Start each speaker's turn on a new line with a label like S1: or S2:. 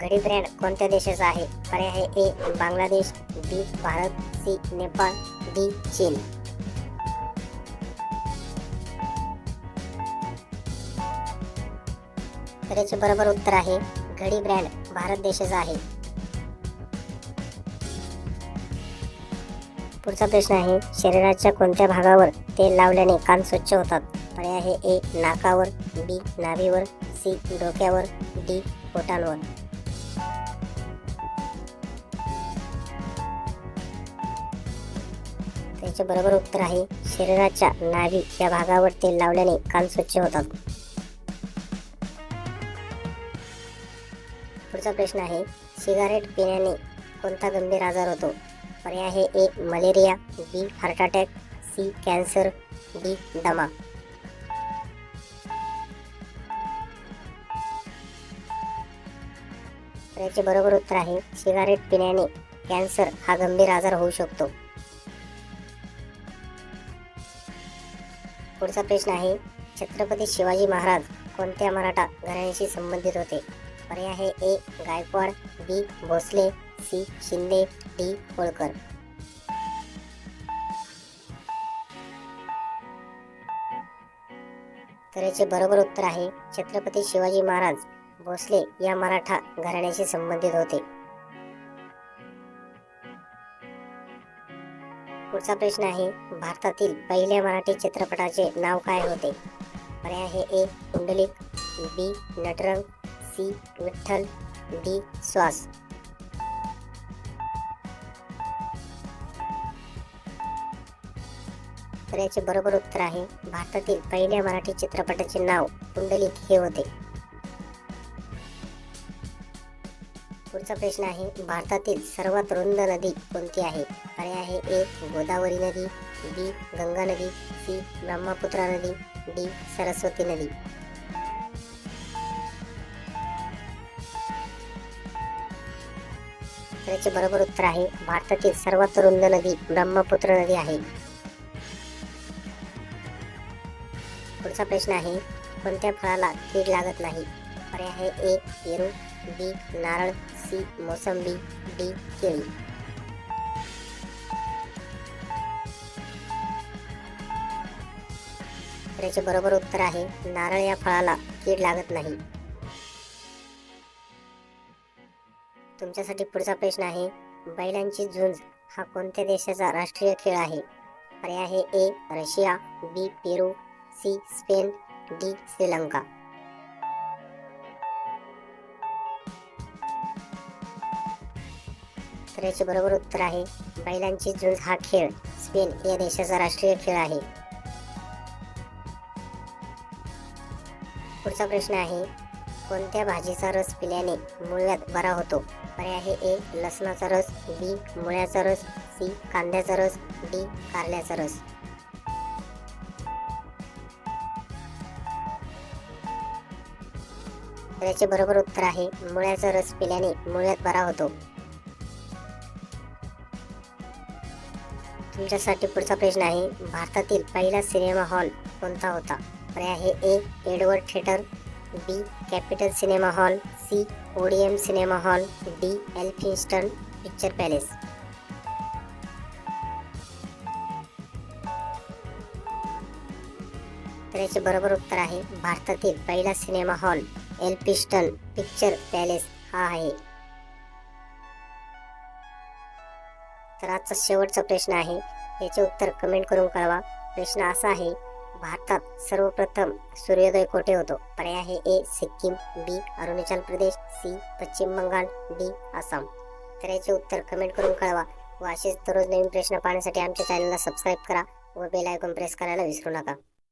S1: घडी ब्रँड कोणत्या देशाचा आहे? पर्याय आहे A Bangladesh B Bharat C Nepal D चीन. तर याचे बरोबर उत्तर आहे घडी ब्रँड भारत देशाचा आहे. पुढचा प्रश्न आहे शरीराच्या कोणत्या भागावर तेल लावल्याने कान स्वच्छ होतात? पर्याय आहे ए नाकावर बी नाभीवर सी डोक्यावर डी पोटांवर. प्रश्नाचे बरोबर उत्तर आहे. शरीराच्या नाभी या भागावर तेल लावल्याने कान स्वच्छ होतात. पुढचा प्रश्न आहे सिगारेट पिण्याने कोणता गंभीर आजार होतो? पर्याय आहे A malaria B heart attack C cancer D दमा. याचे बरोबर उत्तर आहे सिगारेट पिण्याने कॅन्सर हा गंभीर आजार होऊ शकतो. पुढचा प्रश्न आहे छत्रपती शिवाजी महाराज कोणत्या मराठा घराण्याशी संबंधित होते? पर्याय आहे A Gaikwad B Bhosale C Shinde D Holkar. तर याचे बरोबर उत्तर आहे छत्रपती शिवाजी महाराज भोसले या मराठा घराण्याशी संबंधित होते. पुढचा प्रश्न आहे भारतातील पहिल्या मराठी चित्रपटाचे नाव काय होते? पर्याय आहे A Kundalik B Natarang C Vitthal D Shwaas. तर याचे बरोबर उत्तर आहे भारतातील पहिल्या मराठी चित्रपटाचे नाव कुंडलिक हे होते. पुढचा प्रश्न आहे. भारतातील सर्वात रुंद नदी कोणती आहे? पर्याय आहे ए गोदावरी नदी बी गंगा नदी सी ब्रह्मपुत्रा नदी डी सरस्वती नदी. त्याचे बरोबर उत्तर आहे भारतातील सर्वात रुंद नदी ब्रह्मपुत्र नदी आहे. पुढचा प्रश्न आहे कोणत्या फळाला कीड लागत नाही? पर्याय आहे ए पेरू बी नारळ सी मोसंबी डी केळी तर याचे बरोबर उत्तर आहे नारळ या फळाला कीड लागत नाही. तुमच्यासाठी पुढचा प्रश्न आहे बैलांची झुंज हा कोणत्या देशाचा राष्ट्रीय खेळ आहे? पर्याय आहे A Russia B Peru C Spain D Sri Lanka. तर बरोबर उत्तर आहे. बैलांची झुंज हा खेळ. स्पेन या देशाचा राष्ट्रीय खेळ आहे. पुढचा प्रश्न आहे कोणत्या भाजीचा रस पिल्याने मुळ्यात बरा होतो? पर्याय आहे ए लसणाचा रस बी मुळ्याचा रस सी कांद्याचा रस डी कारल्याचा रस. याचे बरोबर उत्तर आहे मुळ्याचा रस पिल्याने मुळ्यात बरा होतो. तुमच्यासाठी पुढचा प्रश्न आहे. भारतातील पहिला सिनेमा हॉल कोणता होता? पर्याय आहे A Edward theatre B capital cinema hall C Odeon cinema hall D Elphinstone picture palace. तर याचे बरोबर उत्तर आहे भारतातील पहिला cinema hall Elphinstone picture palace हा आहे. तर आजचा शेवटचा प्रश्न आहे. याचे उत्तर कमेंट करून कळवा. प्रश्न असा आहे भारतात सर्वप्रथम सूर्योदय कोठे होतो? पर्याय आहे A Sikkim B Arunachal Pradesh C Paschim Bengal D Assam. तर याचे उत्तर कमेंट करून कळवा. व असेच दररोज नवीन प्रश्न पाहण्यासाठी आमच्या चॅनलला सबस्क्राईब करा व बेल आयकॉन प्रेस करायला विसरू नका.